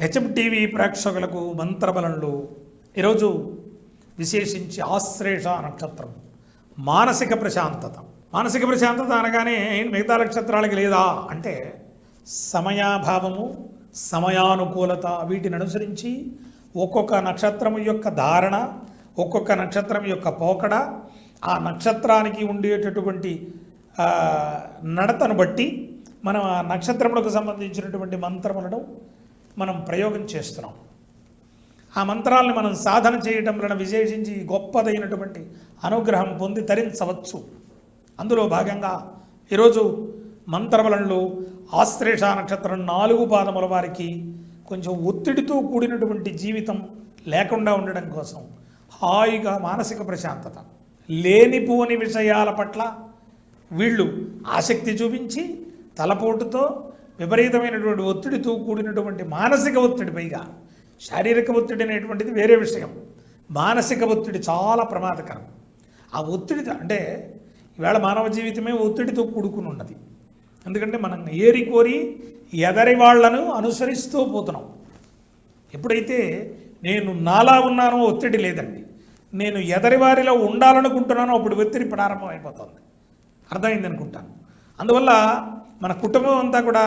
HM TV ప్రేక్షకులకు మంత్రబలంలో ఈరోజు విశేషించి ఆశ్లేష నక్షత్రం. మానసిక ప్రశాంతత. మానసిక ప్రశాంతత అనగానే మిగతా నక్షత్రాలకి లేదా? అంటే సమయాభావము సమయానుకూలత వీటిని అనుసరించి ఒక్కొక్క నక్షత్రం యొక్క ధారణ ఒక్కొక్క నక్షత్రం యొక్క పోకడ ఆ నక్షత్రానికి ఉండేటటువంటి నడతను బట్టి మనం ఆ నక్షత్రములకు సంబంధించినటువంటి మంత్రములను మనం ప్రయోగం చేస్తున్నాం. ఆ మంత్రాలను మనం సాధన చేయటం వలన విశేషించి గొప్పదైనటువంటి అనుగ్రహం పొంది తరించవచ్చు. అందులో భాగంగా ఈరోజు మంత్రబలంలో ఆశ్లేష నక్షత్రం నాలుగు పాదముల వారికి కొంచెం ఒత్తిడితో కూడినటువంటి జీవితం లేకుండా ఉండడం కోసం హాయిగా మానసిక ప్రశాంతత లేనిపోని విషయాల పట్ల వీళ్ళు ఆసక్తి చూపించి తలపోటుతో విపరీతమైనటువంటి ఒత్తిడితో కూడినటువంటి మానసిక ఒత్తిడి పైగా శారీరక ఒత్తిడి అనేటువంటిది వేరే విషయం. మానసిక ఒత్తిడి చాలా ప్రమాదకరం. ఆ ఒత్తిడి అంటే ఈవేళ మానవ జీవితమే ఒత్తిడితో కూడుకుని ఉన్నది. ఎందుకంటే మనం ఏరి కోరి ఎదరి వాళ్ళను అనుసరిస్తూ పోతున్నాం. ఎప్పుడైతే నేను నాలా ఉన్నానో ఒత్తిడి లేదండి నేను ఎదరి వారిలో ఉండాలనుకుంటున్నానో అప్పుడు ఒత్తిడి ప్రారంభమైపోతుంది. అర్థమైంది అనుకుంటాను అందువల్ల మన కుటుంబం అంతా కూడా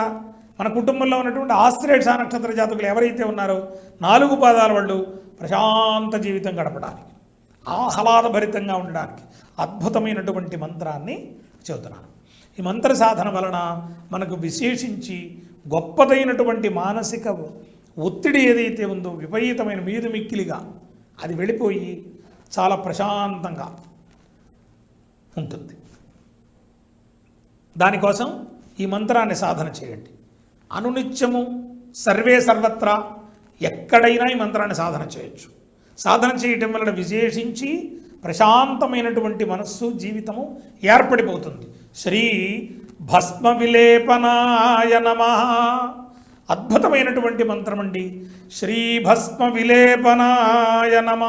మన కుటుంబంలో ఉన్నటువంటి ఆశ్రేష నక్షత్ర జాతకులు ఎవరైతే ఉన్నారో నాలుగు పాదాల వాళ్ళు ప్రశాంత జీవితం గడపడానికి ఆహ్లాదభరితంగా ఉండడానికి అద్భుతమైనటువంటి మంత్రాన్ని చెబుతున్నాను ఈ మంత్ర సాధన వలన మనకు విశేషించి గొప్పదైనటువంటి మానసిక ఒత్తిడి ఏదైతే ఉందో విపరీతమైన మీదు మిక్కిలిగా అది వెళ్ళిపోయి చాలా ప్రశాంతంగా ఉంటుంది. దానికోసం ఈ మంత్రాన్ని సాధన చేయండి. అనునిత్యము సర్వే సర్వత్రా ఎక్కడైనా ఈ మంత్రాన్ని సాధన చేయొచ్చు. సాధన చేయటం వలన విశేషించి ప్రశాంతమైనటువంటి మనస్సు జీవితము ఏర్పడిపోతుంది. శ్రీ భస్మ విలేపనాయ నమ. అద్భుతమైనటువంటి మంత్రం అండి శ్రీ భస్మ విలేపనాయ నమ.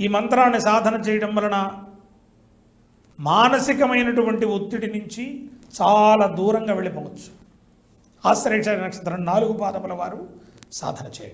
ఈ మంత్రాన్ని సాధన చేయడం వలన మానసికమైనటువంటి ఒత్తిడి నుంచి చాలా దూరంగా వెళ్ళిపోవచ్చు. ఆశ్రయ నక్షత్రం నాలుగు పాదముల వారు సాధన చేయండి.